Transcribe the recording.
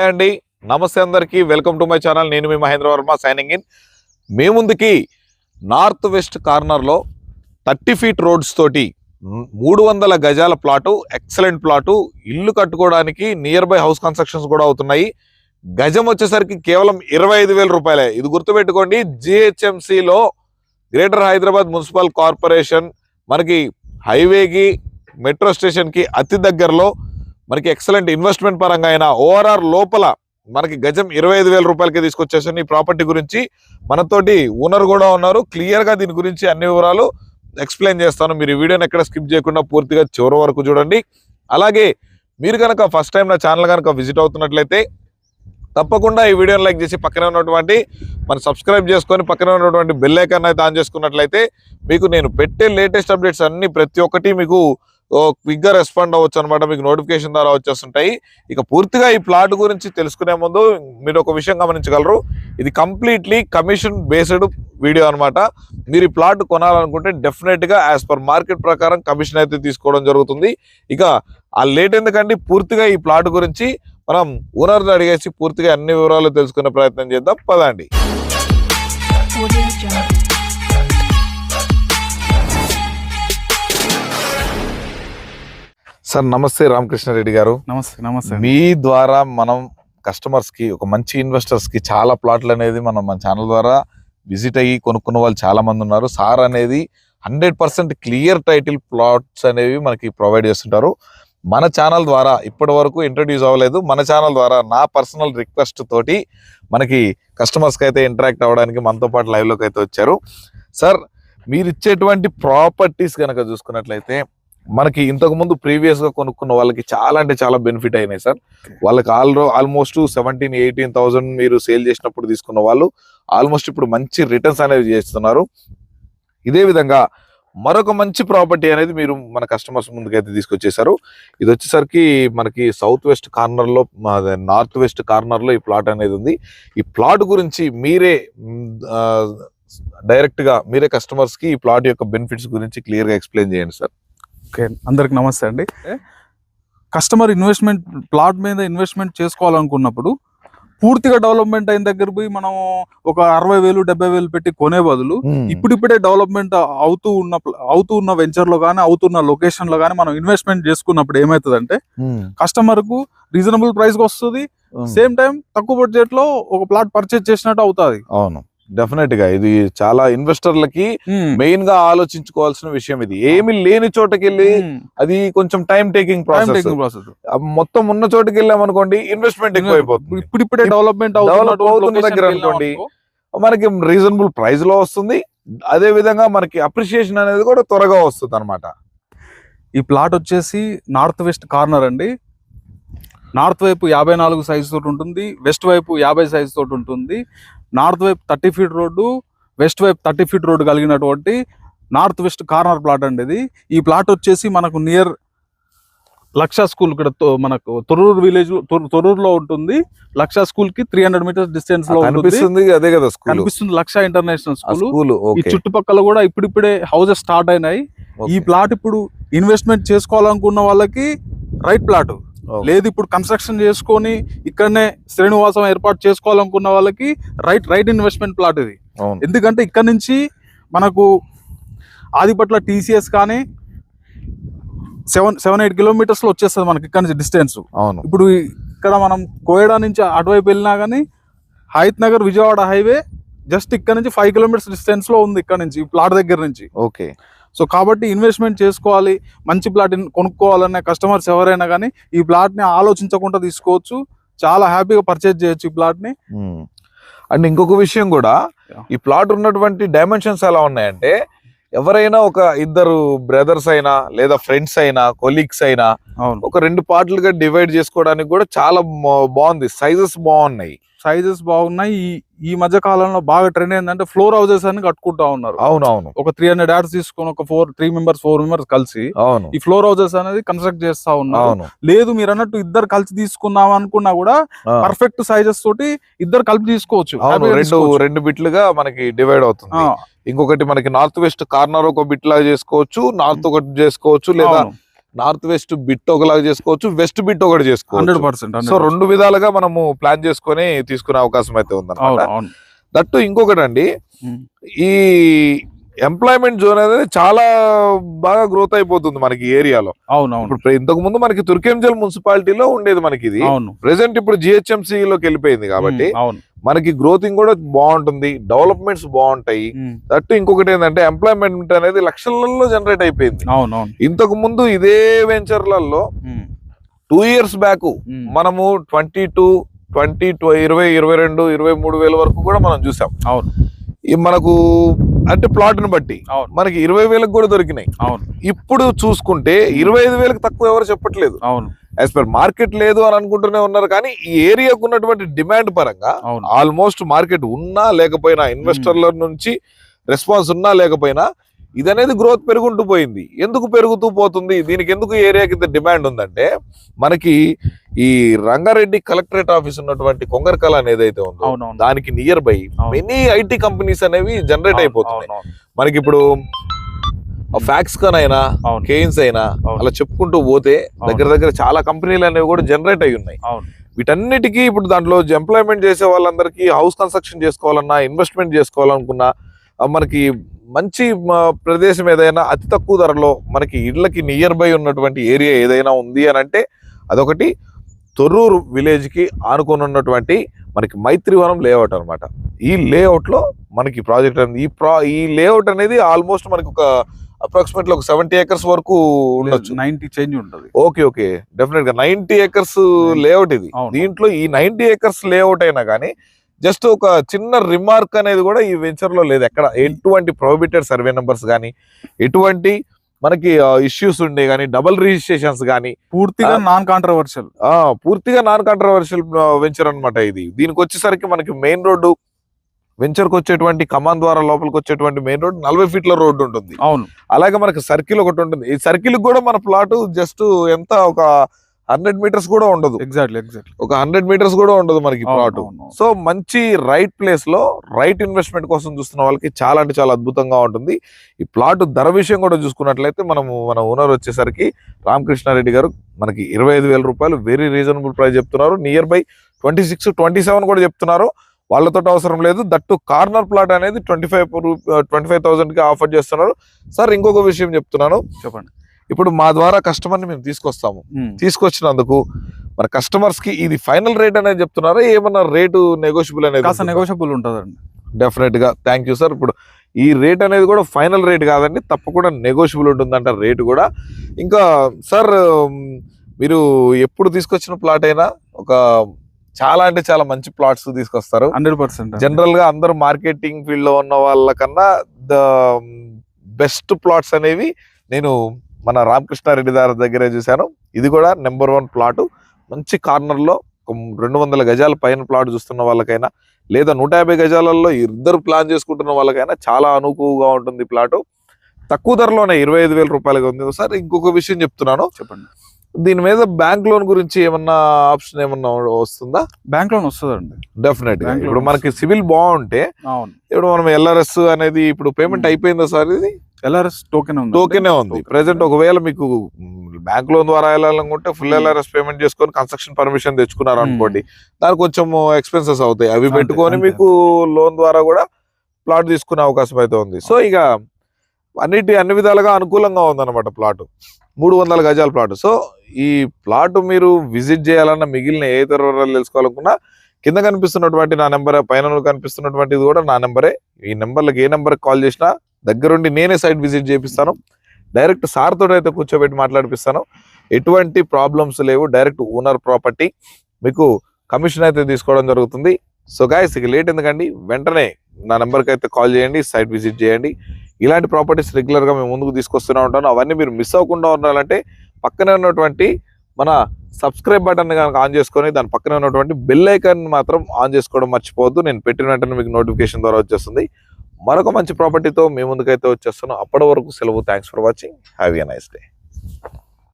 Hi అండి. నమస్తే అందరికీ. Welcome to my channel. నేను మీ మహేంద్ర వర్మ సైనింగ్ ఇన్. మీ ముందుకి నార్త్ వెస్ట్ కార్నర్లో థర్టీ ఫీట్ రోడ్స్ తోటి మూడు వందల గజాల ప్లాటు ఎక్సలెంట్ ప్లాటు ఇల్లు కట్టుకోవడానికి నియర్ బై హౌస్ కన్స్ట్రక్షన్స్ కూడా అవుతున్నాయి. గజం వచ్చేసరికి కేవలం ఇరవై ఐదు వేల రూపాయలే. ఇది గుర్తుపెట్టుకోండి. జిహెచ్ఎంసిలో గ్రేటర్ హైదరాబాద్ మున్సిపల్ కార్పొరేషన్ మనకి హైవేకి మెట్రో స్టేషన్కి అతి దగ్గరలో మనకి ఎక్సలెంట్ ఇన్వెస్ట్మెంట్ పరంగా అయినా ఓఆర్ఆర్ లోపల మనకి గజం ఇరవై ఐదు వేల రూపాయలకి తీసుకొచ్చేసాను ఈ ప్రాపర్టీ గురించి మనతోటి ఓనర్ కూడా ఉన్నారు. క్లియర్గా దీని గురించి అన్ని వివరాలు ఎక్స్ప్లెయిన్ చేస్తాను. మీరు ఈ వీడియోని ఎక్కడ స్కిప్ చేయకుండా పూర్తిగా చివరి వరకు చూడండి. అలాగే మీరు కనుక ఫస్ట్ టైం నా ఛానల్ కనుక విజిట్ అవుతున్నట్లయితే తప్పకుండా ఈ వీడియోని లైక్ చేసి పక్కనే ఉన్నటువంటి మన సబ్స్క్రైబ్ చేసుకొని పక్కనే ఉన్నటువంటి బెల్ ఐకాన్ అయితే ఆన్ చేసుకున్నట్లయితే మీకు నేను పెట్టే లేటెస్ట్ అప్డేట్స్ అన్నీ ప్రతి ఒక్కటి మీకు క్విక్గా రెస్పాండ్ అవ్వచ్చు అనమాట మీకు నోటిఫికేషన్ ద్వారా వచ్చేస్తుంటాయి. ఇక పూర్తిగా ఈ ప్లాట్ గురించి తెలుసుకునే ముందు మీరు ఒక విషయం గమనించగలరు. ఇది కంప్లీట్లీ కమిషన్ బేస్డ్ వీడియో అనమాట మీరు ఈ ప్లాట్ కొనాలనుకుంటే డెఫినెట్గా యాజ్ పర్ మార్కెట్ ప్రకారం కమిషన్ అయితే తీసుకోవడం జరుగుతుంది. ఇక ఆ లేట్ ఎందుకండి? పూర్తిగా ఈ ప్లాట్ గురించి మనం ఓనర్ని అడిగేసి పూర్తిగా అన్ని వివరాలు తెలుసుకునే ప్రయత్నం చేద్దాం. పదండి. సార్ నమస్తే రామకృష్ణారెడ్డి గారు. నమస్తే నమస్తే మీ ద్వారా మనం కస్టమర్స్కి ఒక మంచి ఇన్వెస్టర్స్కి చాలా ప్లాట్లు అనేది మనం మన ఛానల్ ద్వారా విజిట్ అయ్యి కొనుక్కున్న వాళ్ళు చాలా మంది ఉన్నారు. సార్ అనేది hundred percent clear title plots అనేవి మనకి ప్రొవైడ్ చేస్తుంటారు. మన ఛానల్ ద్వారా ఇప్పటి వరకు ఇంట్రడ్యూస్ అవ్వలేదు. మన ఛానల్ ద్వారా నా పర్సనల్ రిక్వెస్ట్ తోటి మనకి కస్టమర్స్కి అయితే ఇంటరాక్ట్ అవ్వడానికి మనతో పాటు లైవ్లోకి అయితే వచ్చారు. సార్ మీరు ఇచ్చేటువంటి ప్రాపర్టీస్ కనుక చూసుకున్నట్లయితే మనకి ఇంతకు ముందు ప్రీవియస్గా కొనుక్కున్న వాళ్ళకి చాలా అంటే చాలా బెనిఫిట్ అయినాయి సార్. వాళ్ళకి ఆల్రో ఆల్మోస్ట్ సెవెంటీన్ ఎయిటీన్ థౌసండ్ మీరు సేల్ చేసినప్పుడు తీసుకున్న వాళ్ళు ఆల్మోస్ట్ ఇప్పుడు మంచి రిటర్న్స్ అనేవి చేస్తున్నారు. ఇదే విధంగా మరొక మంచి ప్రాపర్టీ అనేది మీరు మన కస్టమర్స్ ముందుకైతే తీసుకొచ్చేసారు ఇది వచ్చేసరికి మనకి సౌత్ వెస్ట్ కార్నర్లో నార్త్ వెస్ట్ కార్నర్లో ఈ ప్లాట్ అనేది ఉంది. ఈ ప్లాట్ గురించి మీరే డైరెక్ట్గా మీరే కస్టమర్స్కి ఈ ప్లాట్ యొక్క బెనిఫిట్స్ గురించి క్లియర్గా ఎక్స్ప్లెయిన్ చేయండి సార్. ఓకే అందరికి నమస్తే అండి. కస్టమర్ ఇన్వెస్ట్మెంట్ ప్లాట్ మీద ఇన్వెస్ట్మెంట్ చేసుకోవాలనుకున్నప్పుడు పూర్తిగా డెవలప్మెంట్ అయిన దగ్గర పోయి మనం ఒక అరవై వేలు డెబ్బై వేలు పెట్టి కొనే బదులు ఇప్పుడిప్పుడే డెవలప్మెంట్ అవుతూ ఉన్న అవుతూ ఉన్న వెంచర్లో కానీ అవుతున్న లొకేషన్లో కానీ మనం ఇన్వెస్ట్మెంట్ చేసుకున్నప్పుడు ఏమవుతుందంటే కస్టమర్కు రీజనబుల్ ప్రైస్కి వస్తుంది. సేమ్ టైం తక్కువ బడ్జెట్లో ఒక ప్లాట్ పర్చేజ్ చేసినట్టు అవుతుంది. అవును. డెఫినెట్గా. ఇది చాలా ఇన్వెస్టర్లకి మెయిన్గా ఆలోచించుకోవాల్సిన విషయం ఇది. ఏమి లేని చోటకి వెళ్ళి అది కొంచెం టైం టేకింగ్ ప్రాసెస్ మొత్తం ఉన్న చోటుకి వెళ్ళాం అనుకోండి ఇన్వెస్ట్మెంట్ ఎక్కువ అయిపోతుంది ఇప్పుడిప్పుడే డెవలప్మెంట్ Develop అవుతున్న దగ్గర అనుకోండి. మనకి రీజనబుల్ ప్రైస్లో వస్తుంది. అదే విధంగా మనకి అప్రిషియేషన్ అనేది కూడా త్వరగా వస్తుంది అనమాట ఈ ప్లాట్ వచ్చేసి నార్త్ వెస్ట్ కార్నర్ అండి. నార్త్ వైపు యాభై నాలుగు సైజ్ తోటి ఉంటుంది వెస్ట్ వైపు యాభై సైజ్ తోటి ఉంటుంది. నార్త్ వైపు థర్టీ ఫీట్ రోడ్డు వెస్ట్ వైపు థర్టీ ఫీట్ రోడ్డు కలిగినటువంటి నార్త్ వెస్ట్ కార్నర్ ప్లాట్ అండి ఇది. ఈ ప్లాట్ వచ్చేసి మనకు నియర్ లక్ష స్కూల్ ఇక్కడ తో- మనకు తొర్రూరు విలేజ్ తొర్రూరులో ఉంటుంది. లక్ష స్కూల్కి త్రీ హండ్రెడ్ మీటర్స్ డిస్టెన్స్లో ఉంటుంది. కనిపిస్తుంది అదే కదా స్కూల్. కనిపిస్తుంది లక్ష ఇంటర్నేషనల్ స్కూల్. స్కూల్ ఈ చుట్టుపక్కల కూడా ఇప్పుడిప్పుడే హౌసెస్ స్టార్ట్ అయినాయి. ఈ ప్లాట్ ఇప్పుడు ఇన్వెస్ట్మెంట్ చేసుకోవాలనుకున్న వాళ్ళకి రైట్ ప్లాట్. లేదు ఇప్పుడు కన్స్ట్రక్షన్ చేసుకొని ఇక్కడనే శ్రేణివాసం ఏర్పాటు చేసుకోవాలనుకున్న వాళ్ళకి రైట్ రైట్ ఇన్వెస్ట్మెంట్ ప్లాట్ ఇది. అవును. ఎందుకంటే ఇక్కడ నుంచి మనకు ఆదిపట్ల టీసీఎస్ కానీ సెవెన్ సెవెన్ ఎయిట్ కిలోమీటర్స్లో వచ్చేస్తుంది మనకి ఇక్కడ నుంచి డిస్టెన్స్ అవును. ఇప్పుడు ఇక్కడ మనం కోయడా నుంచి అటువైపు వెళ్ళినా కానీ హైత్ నగర్ విజయవాడ హైవే జస్ట్ ఇక్కడ నుంచి ఫైవ్ కిలోమీటర్స్ డిస్టెన్స్లో ఉంది ఇక్కడ నుంచి ప్లాట్ దగ్గర నుంచి. ఓకే. సో కాబట్టి ఇన్వెస్ట్మెంట్ చేసుకోవాలి మంచి ప్లాట్ కొనుక్కోవాలనే కస్టమర్స్ ఎవరైనా కానీ ఈ ప్లాట్ని ఆలోచించకుండా తీసుకోవచ్చు. చాలా హ్యాపీగా పర్చేజ్ చేయొచ్చు ఈ ప్లాట్ని. అండ్ ఇంకొక విషయం కూడా. ఈ ప్లాట్ ఉన్నటువంటి డైమెన్షన్స్ ఎలా ఉన్నాయంటే ఎవరైనా ఒక ఇద్దరు బ్రదర్స్ అయినా లేదా ఫ్రెండ్స్ అయినా కొలీగ్స్ అయినా ఒక రెండు పార్ట్లుగా డివైడ్ చేసుకోవడానికి కూడా చాలా బాగుంది. సైజెస్ బాగున్నాయి. సైజెస్ బాగున్నాయి. ఈ ఈ మధ్య కాలంలో బాగా ట్రెండ్ ఏంటంటే ఫ్లోర్ హౌసెస్ అని కట్టుకుంటా ఉన్నారు. అవును అవును ఒక త్రీ హండ్రెడ్ యాడ్స్ తీసుకొని ఒక four three members four members కలిసి అవును. ఈ ఫ్లోర్ హౌసెస్ అనేది కన్స్ట్రక్ట్ చేస్తా ఉన్నారు. లేదు మీరు అన్నట్టు ఇద్దరు కలిసి తీసుకుందాం అనుకున్నా కూడా పర్ఫెక్ట్ సైజెస్ తోటి ఇద్దరు కలిపి తీసుకోవచ్చు. రెండు. రెండు బిట్లుగా మనకి డివైడ్ అవుతుంది. ఇంకొకటి మనకి నార్త్ వెస్ట్ కార్నర్ ఒక బిట్ లాగా చేసుకోవచ్చు. నార్త్ ఒకటి చేసుకోవచ్చు లేదా. నార్త్ వెస్ట్ బిట్ ఒకలాగా చేసుకోవచ్చు వెస్ట్ బిట్ ఒకటి చేసుకోవచ్చు. సో రెండు విధాలుగా మనము ప్లాన్ చేసుకొని తీసుకునే అవకాశం అయితే ఉందన్నమాట. దట్టు ఇంకొకటి అండి. ఈ ఎంప్లాయ్మెంట్ జోన్ అనేది చాలా బాగా గ్రోత్ అయిపోతుంది మనకి ఏరియాలో. అవును అవును. ఇప్పుడు ఇంతకు ముందు మనకి తుర్కెంజల్ మున్సిపాలిటీలో ఉండేది మనకి ఇది ప్రెసెంట్ ఇప్పుడు జిహెచ్ఎంసీ లోకి వెళ్ళిపోయింది కాబట్టి అవును. మనకి గ్రోతింగ్ కూడా బాగుంటుంది డెవలప్మెంట్స్ బాగుంటాయి. దట్టు ఇంకొకటి ఏంటంటే ఎంప్లాయ్మెంట్ అనేది లక్షలలో జనరేట్ అయిపోయింది. ఇంతకు ముందు ఇదే వెంచర్లలో టూ ఇయర్స్ బ్యాక్ మనము ట్వంటీ టూ ట్వంటీ ఇరవై ఇరవై రెండు ఇరవై మూడు వేల వరకు కూడా మనం చూసాం. అవును. ఈ మనకు అంటే ప్లాట్ని బట్టి మనకి ఇరవై వేలకు కూడా దొరికినాయి. అవును. ఇప్పుడు చూసుకుంటే ఇరవై ఐదు వేలకు తక్కువ ఎవరు చెప్పట్లేదు. అవును. యాజ్ పర్ మార్కెట్ లేదు అని అనుకుంటూనే ఉన్నారు. కానీ ఈ ఏరియాకు ఉన్నటువంటి డిమాండ్ పరంగా ఆల్మోస్ట్ మార్కెట్ ఉన్నా లేకపోయినా ఇన్వెస్టర్ల నుంచి రెస్పాన్స్ ఉన్నా లేకపోయినా ఇది అనేది గ్రోత్ పెరుగుంటూ పోయింది. ఎందుకు పెరుగుతూ పోతుంది? దీనికి ఎందుకు ఏరియాకి ఇంత డిమాండ్ ఉందంటే మనకి ఈ రంగారెడ్డి కలెక్టరేట్ ఆఫీస్ ఉన్నటువంటి కొంగరకల అనేది ఏదైతే ఉందో దానికి near by. Many IT companies అనేవి జనరేట్ అయిపోతున్నాయి. మనకి ఇప్పుడు ఫ్యాక్స్కాన్ అయినా కేయిన్స్ అయినా. అలా చెప్పుకుంటూ పోతే దగ్గర దగ్గర చాలా కంపెనీలు అనేవి కూడా జనరేట్ అయి ఉన్నాయి. వీటన్నిటికీ ఇప్పుడు దాంట్లో ఎంప్లాయ్మెంట్ చేసే వాళ్ళందరికీ హౌస్ కన్స్ట్రక్షన్ చేసుకోవాలన్నా ఇన్వెస్ట్మెంట్ చేసుకోవాలనుకున్నా మనకి మంచి ప్రదేశం ఏదైనా అతి తక్కువ ధరలో మనకి ఇళ్ళకి నియర్ బై ఉన్నటువంటి ఏరియా ఏదైనా ఉంది అని అంటే అదొకటి తొర్రూరు విలేజ్కి ఆనుకొని ఉన్నటువంటి మనకి మైత్రివనం లేఅవుట్ అన్నమాట. ఈ లేఅవుట్లో మనకి ప్రాజెక్ట్ అనేది ఈ ప్రా ఈ లేఅవుట్ అనేది ఆల్మోస్ట్ మనకి ఒక అప్రాక్సిమేట్లీ ఒక సెవెంటీ ఏకర్స్ వరకు ఉండొచ్చు. నైన్టీ చేంజ్ ఉంటది. Okay okay. డెఫినెట్గా నైన్టీ ఏకర్స్ లేఅవుట్ ఇది. దీంట్లో ఈ నైన్టీ ఏకర్స్ లేఅవుట్ అయినా కానీ జస్ట్ ఒక చిన్న రిమార్క్ అనేది కూడా ఈ వెంచర్లో లేదు. ఎక్కడ ఎటువంటి ప్రొహిబిటెడ్ సర్వే నెంబర్స్ కానీ ఎటువంటి మనకి ఇష్యూస్ ఉండే కానీ డబుల్ రిజిస్ట్రేషన్స్ కానీ పూర్తిగా. నాన్ కాంట్రవర్షియల్ పూర్తిగా నాన్ కాంట్రవర్షియల్ వెంచర్ అన్నమాట ఇది. దీనికి వచ్చేసరికి మనకి మెయిన్ రోడ్డు వెంచర్కి వచ్చేటువంటి కమాన్ ద్వారా లోపలికి వచ్చేటువంటి మెయిన్ రోడ్ నలభై ఫీట్ల రోడ్డు ఉంటుంది. అవును. అలాగే మనకి సర్కిల్ ఒకటి ఉంటుంది. ఈ సర్కిల్ కూడా మన ప్లాట్ జస్ట్ ఎంత ఒక హండ్రెడ్ మీటర్స్ కూడా ఉండదు. ఎగ్జాక్ట్లీ ఎగ్జాక్ట్లీ ఒక హండ్రెడ్ మీటర్స్ కూడా ఉండదు మనకి ప్లాట్. సో మంచి రైట్ ప్లేస్లో రైట్ ఇన్వెస్ట్మెంట్ కోసం చూస్తున్న వాళ్ళకి చాలా అంటే చాలా అద్భుతంగా ఉంటుంది. ఈ ప్లాట్ ధర విషయం కూడా చూసుకున్నట్లయితే మనము మన ఓనర్ వచ్చేసరికి రామకృష్ణారెడ్డి గారు మనకి ఇరవై ఐదు వేల రూపాయలు వెరీ రీజనబుల్ ప్రైస్ చెప్తున్నారు. Near by twenty six twenty seven కూడా చెప్తున్నారు. వాళ్ళతో అవసరం లేదు. దట్టు కార్నర్ ప్లాట్ అనేది ట్వంటీ ఫైవ్ ట్వంటీ ఫైవ్ థౌసండ్కి ఆఫర్ చేస్తున్నారు. సార్ ఇంకొక విషయం చెప్తున్నాను. చెప్పండి. ఇప్పుడు మా ద్వారా కస్టమర్ని మేము తీసుకొస్తాము. తీసుకొచ్చినందుకు మన కస్టమర్స్కి ఇది ఫైనల్ రేట్ అనేది చెప్తున్నారా? ఏమన్నా రేటు నెగోషియబుల్ అనేది కాస్త నెగోషియబుల్ ఉంటదండి. డెఫినెట్గా. థ్యాంక్ యూ సార్ ఇప్పుడు ఈ రేట్ అనేది కూడా ఫైనల్ రేట్ కాదండి. తప్పకుండా నెగోషియబుల్ ఉంటుందంట రేటు కూడా. ఇంకా సార్ మీరు ఎప్పుడు తీసుకొచ్చిన ప్లాట్ అయినా ఒక చాలా అంటే చాలా మంచి ప్లాట్స్ తీసుకొస్తారు. హండ్రెడ్ పర్సెంట్ జనరల్గా అందరూ మార్కెటింగ్ ఫీల్డ్లో ఉన్న వాళ్ళకన్నా ద బెస్ట్ ప్లాట్స్ అనేవి నేను మన రామకృష్ణారెడ్డి గారి దగ్గరే చూశాను. ఇది కూడా నెంబర్ వన్ ప్లాట్ మంచి కార్నర్లో ఒక రెండు వందల గజాల పైన ప్లాట్ చూస్తున్న వాళ్ళకైనా లేదా నూట యాభై గజాలలో ఇద్దరు ప్లాన్ చేసుకుంటున్న వాళ్ళకైనా చాలా అనుకువగా ఉంటుంది ప్లాట్ తక్కువ ధరలోనే ఇరవై ఐదు వేల రూపాయలుగా ఉంది. సార్ ఇంకొక విషయం చెప్తున్నాను. చెప్పండి. దీని మీద బ్యాంక్ లోన్ గురించి ఏమన్నా ఆప్షన్ ఏమన్నా వస్తుందా? బ్యాంక్ లోన్ వస్తుందండి. డెఫినెట్గా ఇప్పుడు మనకి సివిల్ బాగుంటే ఇప్పుడు మనం ఎల్ఆర్ఎస్ అనేది ఇప్పుడు పేమెంట్ Hmm. అయిపోయిందా సార్ ఇది? ఎల్ఆర్ఎస్ టోకెన్ ఉంది. టోకెనే ఉంది. ప్రెసెంట్ ఒకవేళ మీకు బ్యాంక్ లోన్ ద్వారా వెళ్ళాలనుకుంటే ఫుల్ Hmm. ఎల్ఆర్ఎస్ పేమెంట్ చేసుకొని కన్స్ట్రక్షన్ పర్మిషన్ తెచ్చుకున్నారు అనుకోండి దానికి కొంచెం ఎక్స్పెన్సెస్ అవుతాయి. అవి పెట్టుకొని. మీకు లోన్ ద్వారా కూడా ప్లాట్ తీసుకునే అవకాశం అయితే ఉంది. సో ఇక అన్నిటి అన్ని విధాలుగా అనుకూలంగా ఉందన్నమాట ప్లాట్. మూడు వందల గజాల ప్లాట్. సో ఈ ప్లాట్ మీరు విజిట్ చేయాలన్నా మిగిలిన ఏ ఇతర వివరాలు తెలుసుకోవాలనుకున్నా కింద కనిపిస్తున్నటువంటి నా నెంబర్ పైన కనిపిస్తున్నటువంటిది కూడా నా నెంబరే. ఈ నెంబర్లకు ఏ నెంబర్ కాల్ చేసినా దగ్గరుండి నేనే సైట్ విజిట్ చేపిస్తాను. డైరెక్ట్ సార్ అయితే కూర్చోబెట్టి మాట్లాడిపిస్తాను. ఎటువంటి ప్రాబ్లమ్స్ లేవు. డైరెక్ట్ ఓనర్ ప్రాపర్టీ మీకు కమిషన్ అయితే తీసుకోవడం జరుగుతుంది. సో గాయస్ ఇక లేట్ ఎందుకండి? వెంటనే నా నెంబర్కి అయితే కాల్ చేయండి సైట్ విజిట్ చేయండి. ఇలాంటి ప్రాపర్టీస్ రెగ్యులర్గా మేము ముందుకు తీసుకొస్తూనే ఉంటాను. అవన్నీ మీరు మిస్ అవ్వకుండా ఉండాలంటే పక్కనే ఉన్నటువంటి మన సబ్స్క్రైబ్ బటన్ కనుక ఆన్ చేసుకొని దాని పక్కనే ఉన్నటువంటి బెల్ ఐకాన్ మాత్రం ఆన్ చేసుకోవడం మర్చిపోవద్దు. నేను పెట్టిన వెంటనే మీకు నోటిఫికేషన్ ద్వారా వచ్చేస్తుంది. మరొక మంచి ప్రాపర్టీతో మీ ముందుకైతే వచ్చేస్తున్నాను అప్పటి వరకు సెలవు. Thanks for watching have a nice day